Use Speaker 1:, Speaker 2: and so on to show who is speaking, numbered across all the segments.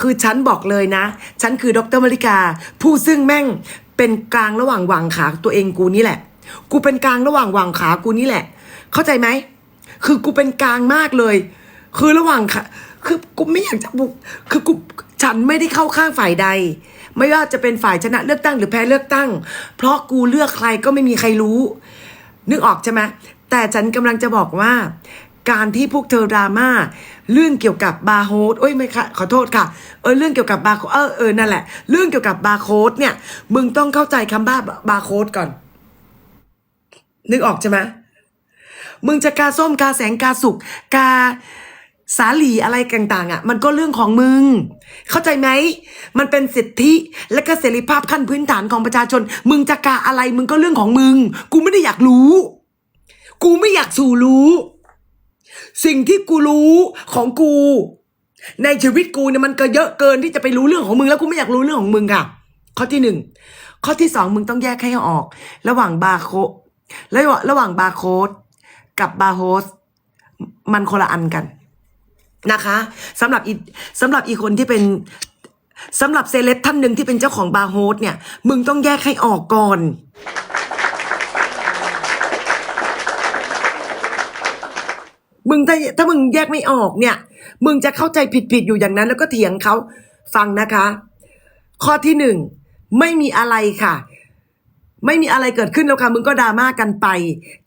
Speaker 1: คือฉันบอกเลยนะ ฉันคือดรมริกา ผู้ซึ่งแม่งเป็นกลางระหว่างวางขาตัวเองกูนี่แหละ กูเป็นกลางระหว่างวางขากูนี่แหละ เข้าใจไหม คือกูเป็นกลางมากเลย คือระหว่างขาคือกูไม่อยากจะบุก คือกูฉันไม่ได้เข้าข้างฝ่ายใด ไม่ว่าจะเป็นฝ่ายชนะเลือกตั้งหรือแพ้เลือกตั้ง เพราะกูเลือกใครก็ไม่มีใครรู้ นึกออกใช่ไหมแต่ฉันกำลังจะบอกว่า การที่พวกเธอดราม่าเรื่องเกี่ยวกับบาร์โฮสโอ้ยไม่ค่ะขอโทษค่ะเออเรื่องเกี่ยวกับบาร์เออเออนั่นแหละ เรื่องเกี่ยวกับบาร์โค้ดเนี่ย มึงต้องเข้าใจคำบ้าบาร์โค้ดก่อน นึกออกใช่ไหมมึงจะกาส้มกาแสงกาสุกกาสาหลีอะไรต่างๆอะ มันก็เรื่องของมึง เข้าใจไหม มันเป็นสิทธิและก็เสรีภาพขั้นพื้นฐานของประชาชน มึงจะกาอะไรมึงก็เรื่องของมึง กูไม่ได้อยากรู้ กูไม่อยากสู่รู้ สิ่งที่กูรู้ของกู ในชีวิตกูเนี่ยมันก็เยอะเกินที่จะไปรู้เรื่องของมึงแล้วกูไม่อยากรู้เรื่องของมึงค่ะ ข้อที่หนึ่งข้อที่สองมึงต้องแยกให้ออก ระหว่างบาร์โคดระหว่างระหว่างบาร์โค้ดกับบาร์โฮสมันคนละอันกันนะคะสำหรับอีสำหรับอีคนที่เป็นสำหรับเซเลบท่านหนึ่งที่เป็นเจ้าของบาร์โฮสเนี่ย มึงต้องแยกให้ออกก่อน มึงถ้าถ้ามึงแยกไม่ออกเนี่ย มึงจะเข้าใจผิดผิดๆอยู่อย่างนั้น แล้วก็เถียงเขาฟังนะคะ ข้อที่หนึ่งไม่มีอะไรค่ะ ไม่มีอะไรเกิดขึ้นแล้วค่ะ มึงก็ดราม่ากันไป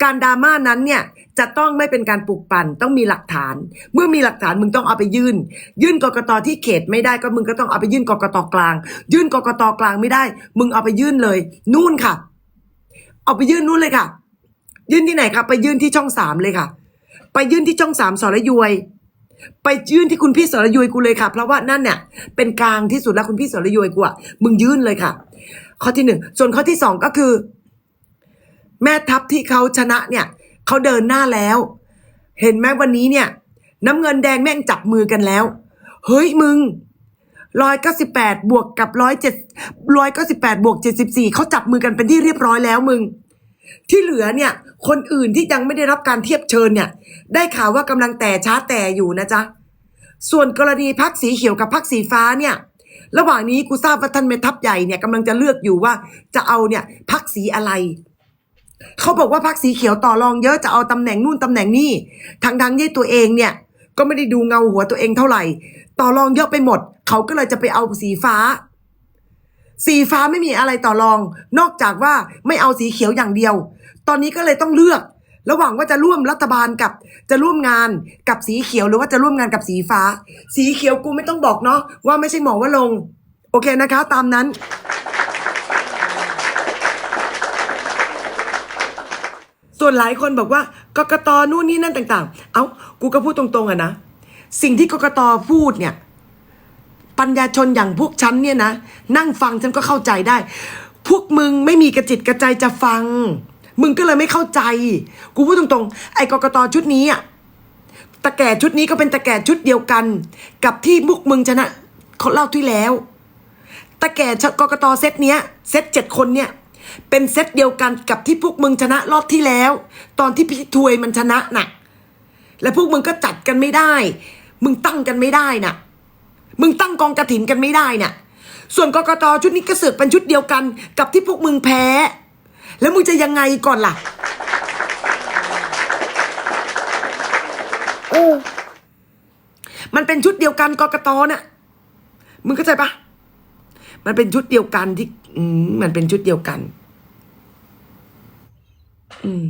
Speaker 1: การดราม่านั้นเนี่ยจะต้องไม่เป็นการปลุกปั่นต้องมีหลักฐาน เมื่อมีหลักฐานมึงต้องเอาไปยื่น ยื่นกกตที่เขตไม่ได้ก็มึงก็ต้องเอาไปยื่นกกตกลาง ยื่นกกตกลางไม่ได้ มึงเอาไปยื่นเลย นู่นค่ะ เอาไปยื่นนู่นเลยค่ะ ยื่นที่ไหนครับไปยื่นที่ช่องสามเลยค่ะ ไปยื่นที่ช่องสามสรยวย ไปยื่นที่คุณพี่สรยวยกูเลยค่ะ เพราะว่านั่นเนี่ยเป็นกลางที่สุดแล้วคุณพี่สรยวยกูอะมึงยื่นเลยค่ะ ข้อที่หนึ่งส่วนข้อที่สองก็คือ แม่ทัพที่เขาชนะเนี่ยเขาเดินหน้าแล้ว เห็นไหมวันนี้เนี่ย น้ำเงินแดงแม่งจับมือกันแล้ว เฮ้ยมึงร้อยเก้าสิบแปดบวกกับร้อยเจ็ดร้อยเก้าสิบแปดบวกเจ็ดสิบสี่เขาจับมือกันเป็นที่เรียบร้อยแล้วมึง ที่เหลือเนี่ย คนอื่นที่ยังไม่ได้รับการเทียบเชิญเนี่ย ได้ข่าวว่ากำลังแต่ช้าแต่อยู่นะจ๊ะ ส่วนกรณีพักสีเขียวกับพักสีฟ้าเนี่ย ระหว่างนี้กูทราบว่าท่านแม่ทัพใหญ่เนี่ยกำลังจะเลือกอยู่ว่าจะเอาเนี่ยพักสีอะไรเขาบอกว่าพักสีเขียวต่อรองเยอะจะเอาตำแหน่งนู่นตำแหน่งนี่ทางทางที่ตัวเองเนี่ย ก็ไม่ได้ดูเงาหัวตัวเองเท่าไหร่ ต่อรองเยอะไปหมด เขาก็เลยจะไปเอาสีฟ้า สีฟ้าไม่มีอะไรต่อรอง นอกจากว่าไม่เอาสีเขียวอย่างเดียว ตอนนี้ก็เลยต้องเลือก ระหว่างว่าจะร่วมรัฐบาลกับจะร่วมงานกับสีเขียวหรือว่าจะร่วมงานกับสีฟ้า สีเขียวกูไม่ต้องบอกเนาะว่าไม่ใช่หมอว่าลง โอเคนะคะ ตามนั้นส่วนหลายคนบอกว่ากกตนู่นนี่นั่นต่าง ๆ เอ้ากูก็พูดตรงๆอะนะ สิ่งที่กกตพูดเนี่ย ปัญญาชนอย่างพวกฉันเนี่ยนะ นั่งฟังฉันก็เข้าใจได้ พวกมึงไม่มีกระจิตกระใจจะฟัง มึงก็เลยไม่เข้าใจ กูพูดตรงๆ ไอ้กกตชุดนี้อะตะแก่ชุดนี้ก็เป็นตะแก่ชุดเดียวกัน กับที่พวกมึงชนะเขาเล่าที่แล้ว ตะแก่กกตเซตเนี้ยเซตเจ็ดคนเนี่ยเป็นเซตเดียวกันกับที่พวกมึงชนะรอบที่แล้ว ตอนที่พี่ทวยมันชนะน่ะ และพวกมึงก็จัดกันไม่ได้ มึงตั้งกันไม่ได้น่ะ มึงตั้งกองกระถินกันไม่ได้น่ะส่วนกกตชุดนี้ก็เสือกเป็นชุดเดียวกัน กับที่พวกมึงแพ้ แล้วมึงจะยังไงก่อนล่ะเออมันเป็นชุดเดียวกันกกตน่ะมึงเข้าใจปะมันเป็นชุดเดียวกันที่ อืมมันเป็นชุดเดียวกัน อืม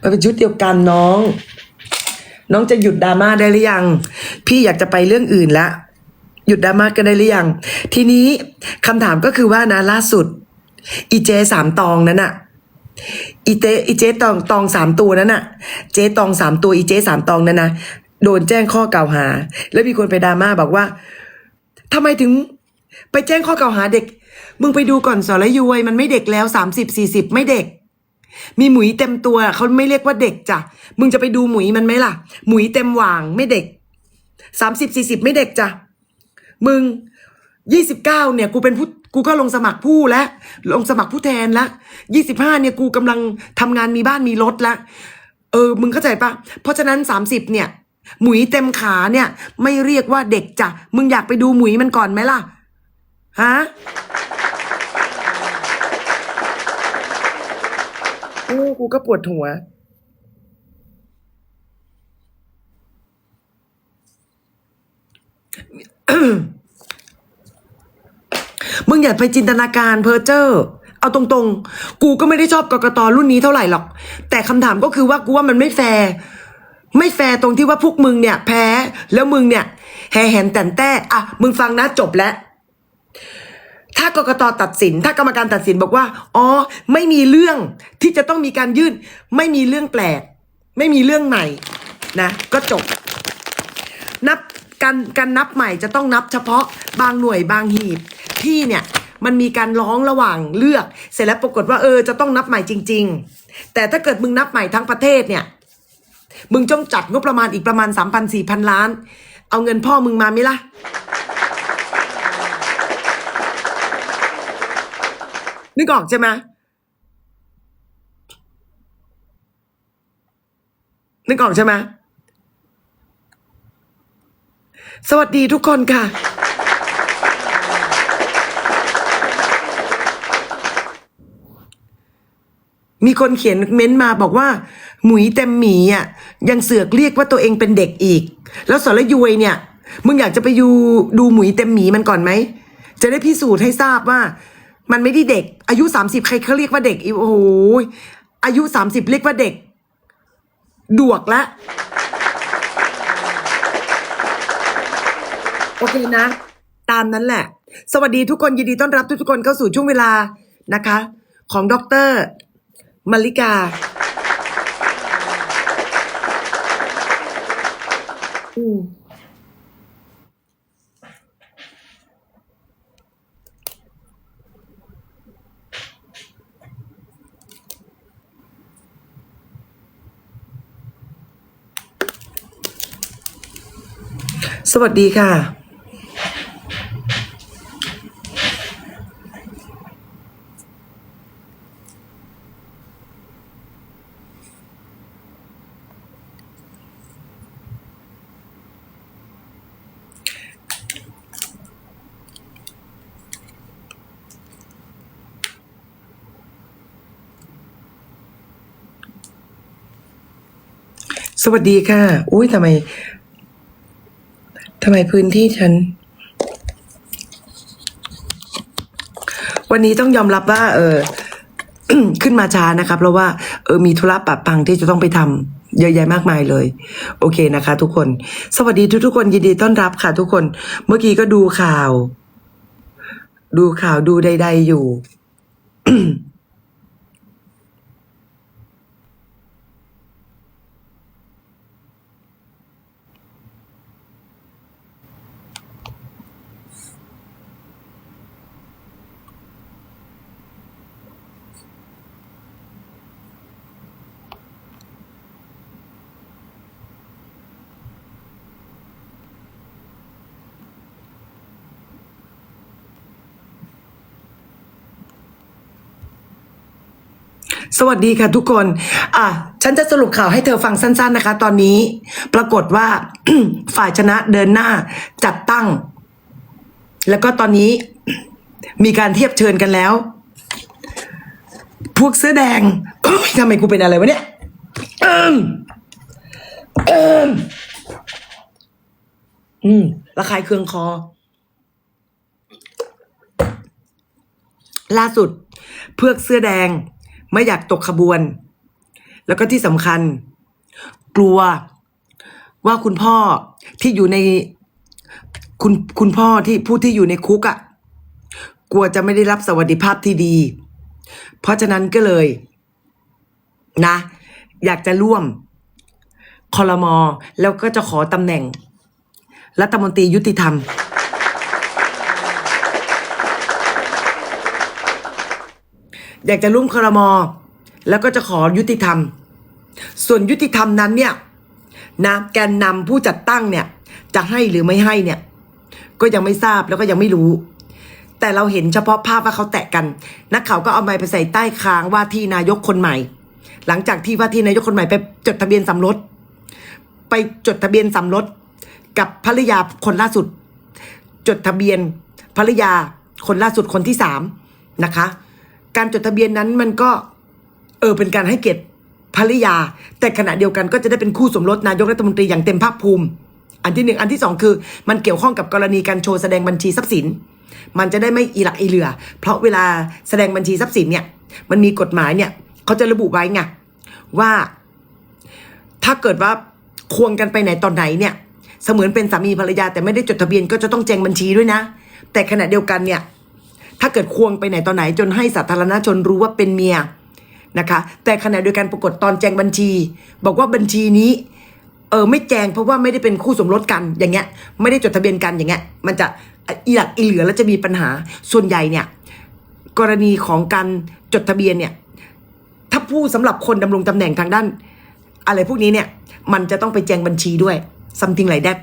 Speaker 1: มันเป็นชุดเดียวกันน้อง น้องจะหยุดดราม่าได้หรือยัง พี่อยากจะไปเรื่องอื่นละหยุดดราม่ากันได้หรือยัง ทีนี้คำถามก็คือว่านะล่าสุด อีเจสามตองนั้นอะอีเจอีเจตองตองสามตัวนั้นอะเจตองสามตัวอีเจสามตองนั้นนะโดนแจ้งข้อกล่าวหา แล้วมีคนไปดราม่าบอกว่าทำไมถึงไปแจ้งข้อกล่าวหาเด็ก มึงไปดูก่อนสรยุยมันไม่เด็กแล้วสามสิบสี่สิบไม่เด็ก มีหมุยเต็มตัวเขาไม่เรียกว่าเด็กจ้ะมึงจะไปดูหมุยมันไหมล่ะ หมุยเต็มหว่างไม่เด็กสามสิบสี่สิบไม่เด็กจ้ะมึงยี่สิบเก้าเนี่ยกูเป็นผู้กูก็ลงสมัครผู้แล้วลงสมัครผู้แทนและยี่สิบห้าเนี่ยกูกำลังทำงานมีบ้านมีรถละเออ มึงเข้าใจปะเพราะฉะนั้นสามสิบเนี่ย หมุยเต็มขาเนี่ย ไม่เรียกว่าเด็กจ้ะมึงอยากไปดูหมุยมันก่อนไหมล่ะฮะ โอ้กูก็ปวดหัว มึงอย่าไปจินตนาการเพอเจอร์ เอาตรงๆ กูก็ไม่ได้ชอบกกตรุ่นนี้เท่าไหร่หรอก แต่คำถามก็คือว่ากูว่ามันไม่แฟร์ไม่แฟร์ตรงที่ว่าพวกมึงเนี่ย แพ้แล้วมึงเนี่ย แห่แหนแต่นแต่อะมึงฟังนะจบแล้ว ถ้ากกตตัดสิน ถ้ากรรมการตัดสินบอกว่า อ๋อ ไม่มีเรื่องที่จะต้องมีการยื่น ไม่มีเรื่องแปลก ไม่มีเรื่องใหม่นะ ก็จบ นับการการนับใหม่จะต้องนับเฉพาะบางหน่วยบางหีบที่เนี่ยมันมีการร้องระหว่างเลือก เสร็จแล้วปรากฏว่าเออจะต้องนับใหม่จริง ๆ แต่ถ้าเกิดมึงนับใหม่ทั้งประเทศเนี่ยมึงจ้องจัดงบประมาณอีกประมาณสามพันสี่พันล้าน เอาเงินพ่อมึงมาไหมล่ะ นึกออกใช่ไหมนึกออกใช่ไหมสวัสดีทุกคนค่ะ มีคนเขียนเม้นต์มาบอกว่า หมุยเต็มหมีอะยังเสือกเรียกว่าตัวเองเป็นเด็กอีก แล้วสรยุยเนี่ย มึงอยากจะไปดูดูหมุยเต็มหมีมันก่อนไหม จะได้พิสูจน์ให้ทราบว่า มันไม่ได้เด็ก อายุสามสิบใครเขาเรียกว่าเด็กอีโอ้โหอายุสามสิบเรียกว่าเด็ก ดวกละโอเคนะ ตามนั้นแหละ สวัสดีทุกคนยินดีต้อนรับทุกๆคนเข้าสู่ช่วงเวลานะคะ ของดรมาริกาอืม สวัสดีค่ะ สวัสดีค่ะ อุ้ยทำไม ทำไมพื้นที่ฉัน วันนี้ต้องยอมรับว่า เออขึ้นมาช้านะคะเพราะว่าเออมีธุระปะปังที่จะต้องไปทำเยอะแยะมากมายเลย โอเคนะคะ ทุกคน สวัสดีทุกทุกๆคนยินดีต้อนรับค่ะ ทุกคน เมื่อกี้ก็ดูข่าว ดูข่าวดูใด ๆอยู่ สวัสดีค่ะทุกคน อะ ฉันจะสรุปข่าวให้เธอฟังสั้น ๆ นะคะ ตอนนี้ ปรากฏว่า ฝ่ายชนะเดินหน้าจัดตั้ง แล้วก็ตอนนี้มีการเทียบเชิญกันแล้ว พวกเสื้อแดงทำไมกูเป็นอะไรวะเนี่ยอืมอืมอืมระคายเคืองคอ ล่าสุด เพือกเสื้อแดง ไม่อยากตกขบวน แล้วก็ที่สำคัญ กลัวว่าคุณพ่อที่อยู่ในคุณคุณพ่อที่ผู้ที่อยู่ในคุกอะ่ะ กลัวจะไม่ได้รับสวัสดิภาพที่ดี เพราะฉะนั้นก็เลย นะ อยากจะร่วมคอรมอแล้วก็จะขอตำแหน่ง รัฐมนตรียุติธรรม อยากจะร่วมครมแล้วก็จะขอยุติธรรม ส่วนยุติธรรมนั้นเนี่ยนะแกนนำผู้จัดตั้งเนี่ยจะให้หรือไม่ให้เนี่ย ก็ยังไม่ทราบแล้วก็ยังไม่รู้ แต่เราเห็นเฉพาะภาพว่าเขาแตะกัน นักข่าวก็เอาไม้ไปใส่ใต้คางว่าที่นายกคนใหม่ หลังจากที่ว่าที่นายกคนใหม่ไปจดทะเบียนสมรสไปจดทะเบียนสมรสกับภรรยาคนล่าสุด จดทะเบียนภรรยาคนล่าสุดคนที่สามนะคะ การจดทะเบียนนั้นมันก็ เออเป็นการให้เกียรติภรรยา แต่ขณะเดียวกันก็จะได้เป็นคู่สมรสนายกรัฐมนตรีอย่างเต็มภาคภูมิ อันที่หนึ่งอันที่สองคือ มันเกี่ยวข้องกับกรณีการโชว์แสดงบัญชีทรัพย์สิน มันจะได้ไม่อีหลักอีเหลือ เพราะเวลาแสดงบัญชีทรัพย์สินเนี่ย มันมีกฎหมายเนี่ยเขาจะระบุไว้ไงว่า ถ้าเกิดว่าควงกันไปไหนตอนไหนเนี่ย เสมือนเป็นสามีภรรยาแต่ไม่ได้จดทะเบียนก็จะต้องแจ้งบัญชีด้วยนะ แต่ขณะเดียวกันเนี่ย ถ้าเกิดควงไปไหนตอนไหนจนให้สาธารณชนรู้ว่าเป็นเมียนะคะ แต่ขณะเดียวกันปรากฏตอนแจ้งบัญชี บอกว่าบัญชีนี้เออไม่แจ้งเพราะว่าไม่ได้เป็นคู่สมรสกันอย่างเงี้ย ไม่ได้จดทะเบียนกันอย่างเงี้ย มันจะอีหลักอีเหลือแล้วจะมีปัญหาส่วนใหญ่เนี่ย กรณีของการจดทะเบียนเนี่ย ถ้าผู้สำหรับคนดำรงตำแหน่งทางด้าน อะไรพวกนี้เนี่ย มันจะต้องไปแจ้งบัญชีด้วย something like that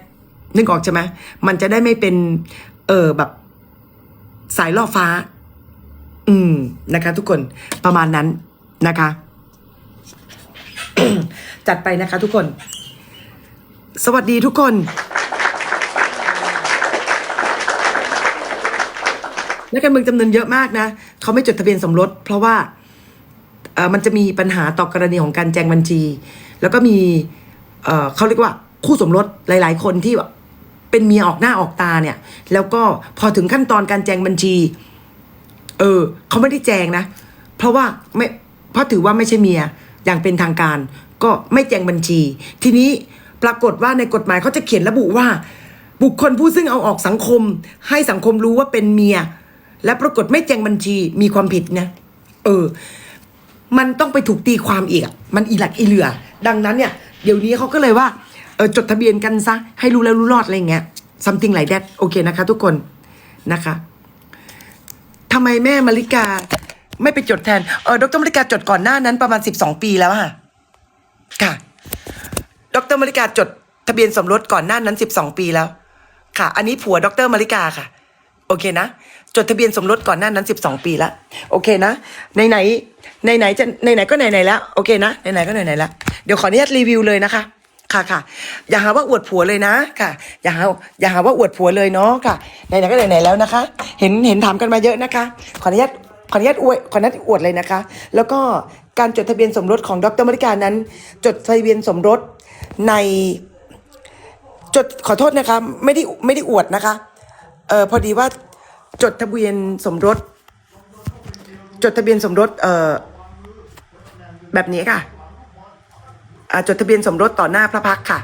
Speaker 1: นึกออกใช่ไหมมันจะได้ไม่เป็น เออแบบ สายล่อฟ้า อืมนะคะ ทุกคนประมาณนั้นนะคะ จัดไปนะคะ ทุกคน สวัสดีทุกคนนักการเมืองจำนวนเยอะมากนะเขาไม่จดทะเบียนสมรส เพราะว่าเอ่อมันจะมีปัญหาต่อกรณีของการแจ้งบัญชี แล้วก็มีเอ่อเขาเรียกว่าคู่สมรสหลาย ๆ คนที่แบบ เป็นเมียออกหน้าออกตาเนี่ย แล้วก็พอถึงขั้นตอนการแจงบัญชี เออเขาไม่ได้แจงนะ เพราะว่าไม่เพราะถือว่าไม่ใช่เมียอย่างเป็นทางการ ก็ไม่แจงบัญชี ทีนี้ปรากฏว่าในกฎหมายเขาจะเขียนระบุว่า บุคคลผู้ซึ่งเอาออกสังคม ให้สังคมรู้ว่าเป็นเมีย และปรากฏไม่แจงบัญชีมีความผิดนะเออ มันต้องไปถูกตีความอีกมันอีหลักอีเหลือ ดังนั้นเนี่ย เดี๋ยวนี้เขาก็เลยว่า ออจดทะเบียนกันซะ ให้รู้แล้วรู้รอดอะไรเงี้ย something like that โอเคนะคะ ทุกคนนะคะทำไมแม่มาริกา ไม่ไปจดแทน เออดรมาริกาจดก่อนหน้านั้นประมาณสิบสองปีแล้วค่ะ ค่ะ ดรมาริกาจดทะเบียนสมรสก่อนหน้านั้นสิบสองปีแล้ว ค่ะ อันนี้ผัวดรมาริกาค่ะ โอเคนะ จดทะเบียนสมรสก่อนหน้านั้นสิบสองปีแล้ว โอเคนะไหนไหนไหนไหนจะไหนไหนก็ไหนไหนแล้ว โอเคนะไหนไหนก็ไหนไหนแล้ว เดี๋ยวขออนุญาตรีวิวเลยนะคะ ค่ะค่ะอย่าหาว่าอวดผัวเลยนะค่ะ อย่าหาอย่าหาว่าอวดผัวเลยเนาะค่ะไหนๆก็ไหนๆแล้วนะคะ เห็นเห็นถามกันมาเยอะนะคะ ขออนุญาตขออนุญาตอวยขออนุญาตอวดเลยนะคะ แล้วก็การจดทะเบียนสมรสของดรมาริกานั้น จดทะเบียนสมรสในจดขอโทษนะคะไม่ได้ไม่ได้อวดนะคะเออพอดีว่าจดทะเบียนสมรส จดทะเบียนสมรสเออแบบนี้ค่ะ จดทะเบียนสมรสต่อหน้าพระพักค่ะ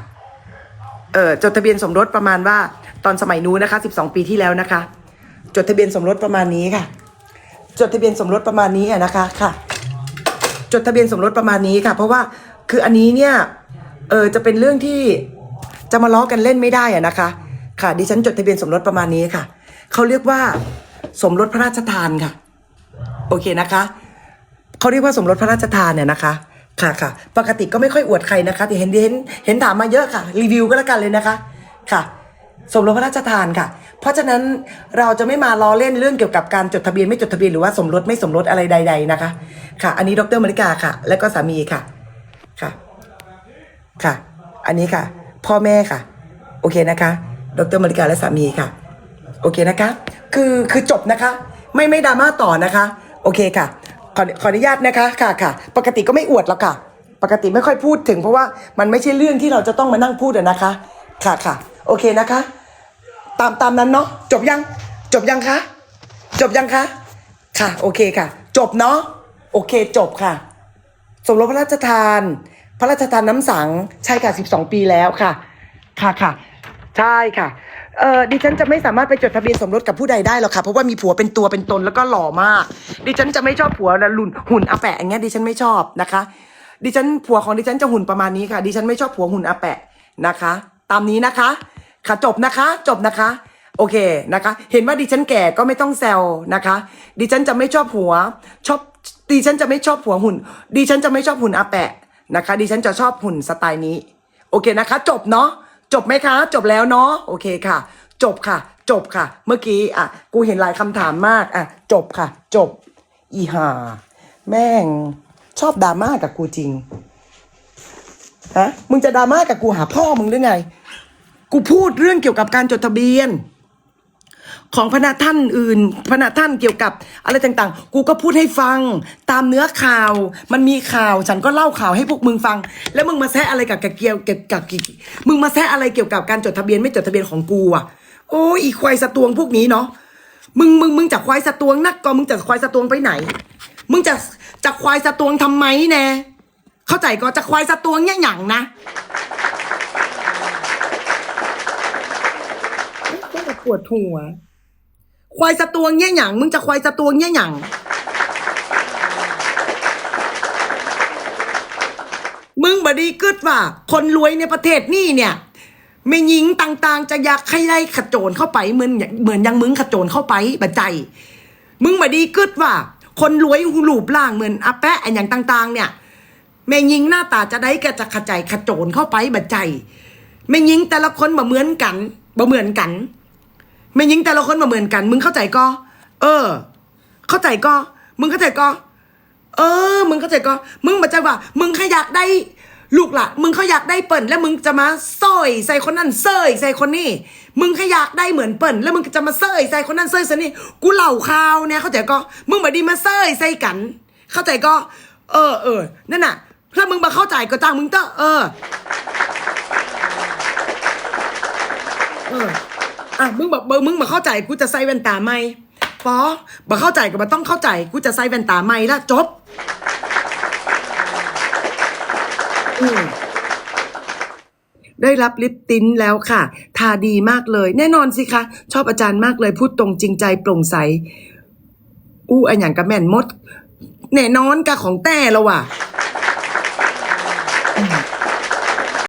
Speaker 1: เออจดทะเบียนสมรสประมาณว่าตอนสมัยนู้นนะคะสิบสองปีที่แล้วนะคะ จดทะเบียนสมรสประมาณนี้ค่ะ จดทะเบียนสมรสประมาณนี้อะนะคะค่ะ จดทะเบียนสมรสประมาณนี้ค่ะ เพราะว่าคืออันนี้เนี่ยเออจะเป็นเรื่องที่จะมาล้อกันเล่นไม่ได้อะนะคะ ค่ะดิฉันจดทะเบียนสมรสประมาณนี้ค่ะเขาเรียกว่าสมรสพระราชทานค่ะ โอเคนะคะเขาเรียกว่าสมรสพระราชทานเนี่ยนะคะ ค่ะค่ะปกติก็ไม่ค่อยอวดใครนะคะแต่เห็นเห็นเห็นถามมาเยอะค่ะ รีวิวก็แล้วกันเลยนะคะค่ะ สมรสพระราชทานค่ะ เพราะฉะนั้นเราจะไม่มาล้อเล่นเรื่องเกี่ยวกับการจดทะเบียนไม่จดทะเบียนหรือว่าสมรสไม่สมรสอะไรใด ๆนะคะ ค่ะ อันนี้ดรมาริกาค่ะ และก็สามีค่ะค่ะ ค่ะ อันนี้ค่ะ พ่อแม่ค่ะ โอเคนะคะ ดรมาริกาและสามีค่ะ โอเคนะคะ คือคือจบนะคะ ไม่ไม่ดราม่าต่อนะคะ โอเคค่ะ ขอขออนุญาตนะคะค่ะค่ะ ปกติก็ไม่อวดหรอกค่ะ ปกติไม่ค่อยพูดถึง เพราะว่ามันไม่ใช่เรื่องที่เราจะต้องมานั่งพูดอะนะคะ ค่ะค่ะ โอเคนะคะ ตามตามนั้นเนาะจบยัง จบยังคะจบยังคะค่ะ โอเคค่ะ จบเนาะโอเคจบค่ะ สมรสพระราชทาน พระราชทานน้ำสังใช่ค่ะ 12 ปีแล้วค่ะ ค่ะค่ะ ใช่ค่ะ เออดิฉันจะไม่สามารถไปจดทะเบียนสมรสกับผู้ใดได้หรอกค่ะ เพราะว่ามีผัวเป็นตัวเป็นตนแล้วก็หล่อมาก ดิฉันจะไม่ชอบผัวนะลุนหุ่นอาแปะอย่างเงี้ยดิฉันไม่ชอบนะคะ ดิฉันผัวของดิฉันจะหุ่นประมาณนี้ค่ะ ดิฉันไม่ชอบผัวหุ่นอาแปะนะคะ ตามนี้นะคะ ค่ะจบนะคะ จบนะคะ โอเคนะคะ เห็นว่าดิฉันแก่ก็ไม่ต้องแซวนะคะ ดิฉันจะไม่ชอบหัว ชอบดิฉันจะไม่ชอบหัวหุ่น ดิฉันจะไม่ชอบหุ่นอาแปะนะคะ ดิฉันจะชอบหุ่นสไตล์นี้ โอเคนะคะ จบเนาะ จบไหมคะ จบแล้วเนาะโอเคค่ะ จบค่ะ จบค่ะ เมื่อกี้อะกูเห็นหลายคำถามมากอะจบค่ะ จบ อีหาแม่งชอบดราม่ากับกูจริงฮะมึงจะดราม่ากับกูหาพ่อมึงได้ไง กูพูดเรื่องเกี่ยวกับการจดทะเบียน ของพระท่านอื่น พระท่านเกี่ยวกับอะไรต่างๆ กูก็พูดให้ฟัง ตามเนื้อข่าว มันมีข่าว ฉันก็เล่าข่าวให้พวกมึงฟัง แล้วมึงมาแซะอะไรกับกับเกี่ยวกับกับกมึงมาแซะอะไรเกี่ยวกับการจดทะเบียนไม่จดทะเบียนของกูอะ โอ้ยอีควายสตวงพวกนี้เนาะ มึงมึงมึงจะควายสตวงนักก็มึงจะควายสตวงไปไหน มึงจะจะควายสตวงทำไมแน่เข้าใจก็จะควายสตวงเนี่ยหยังนะปวดหัว ควายสตวงเนี่ยหยังมึงจะควายสตวงเนี่ยหยังมึงบดีกึดว่า คนรวยในประเทศนี่เนี่ยไม่หญิงต่างๆ จะอยากให้ได้ขโจรเข้าไปเหมือนเหมือนยังมึงขโจรเข้าไปบัดใจ มึงบดีกึดว่า คนรวยหูหลูบล่างเหมือนอาแปะอันอย่างต่าง ๆ เนี่ยแม่หญิงหน้าตาจะได้ก็จะขจายขโจรเข้าไปบัดใจแม่หญิงแต่ละคนบ่เหมือนกันบ่เหมือนกัน ไม่ยิงแต่ละคนมาเหมือนกัน มึงเข้าใจก็ เออ เข้าใจก็ มึงเข้าใจก็ เออ มึงเข้าใจก็ มึงมาใจว่า มึงแค่อยากได้ ลูกละมึงเขาอยากได้เปิ่นแล้วมึงจะมาเซยใส่คนนั้นเซยใส่คนนี้ มึงแค่อยากได้เหมือนเปิ่นแล้วมึงจะมาเซยใส่คนนั้นเซยใส่นี่กูเหล่าข่าวเนี่ยเข้าใจก็ มึงมาดีมาเซยใส่กัน เข้าใจก็ เออเออนั่นน่ะถ้ามึงมาเข้าใจก็จ้างมึงเตอเออ เออ อะมึงบอกเบอร์มึงมาเข้าใจกูจะใส่แว่นตาไหมปอบ่เข้าใจก็บ่ต้องเข้าใจกูจะใส่แว่นตาไหมละจบอืได้รับลิปติ้นแล้วค่ะ ทาดีมากเลย แน่นอนสิคะ ชอบอาจารย์มากเลย พูดตรงจริงใจโปร่งใส อู้อันอย่างกับแม่นมด แน่นอนกะของแต่แล้วว่ะ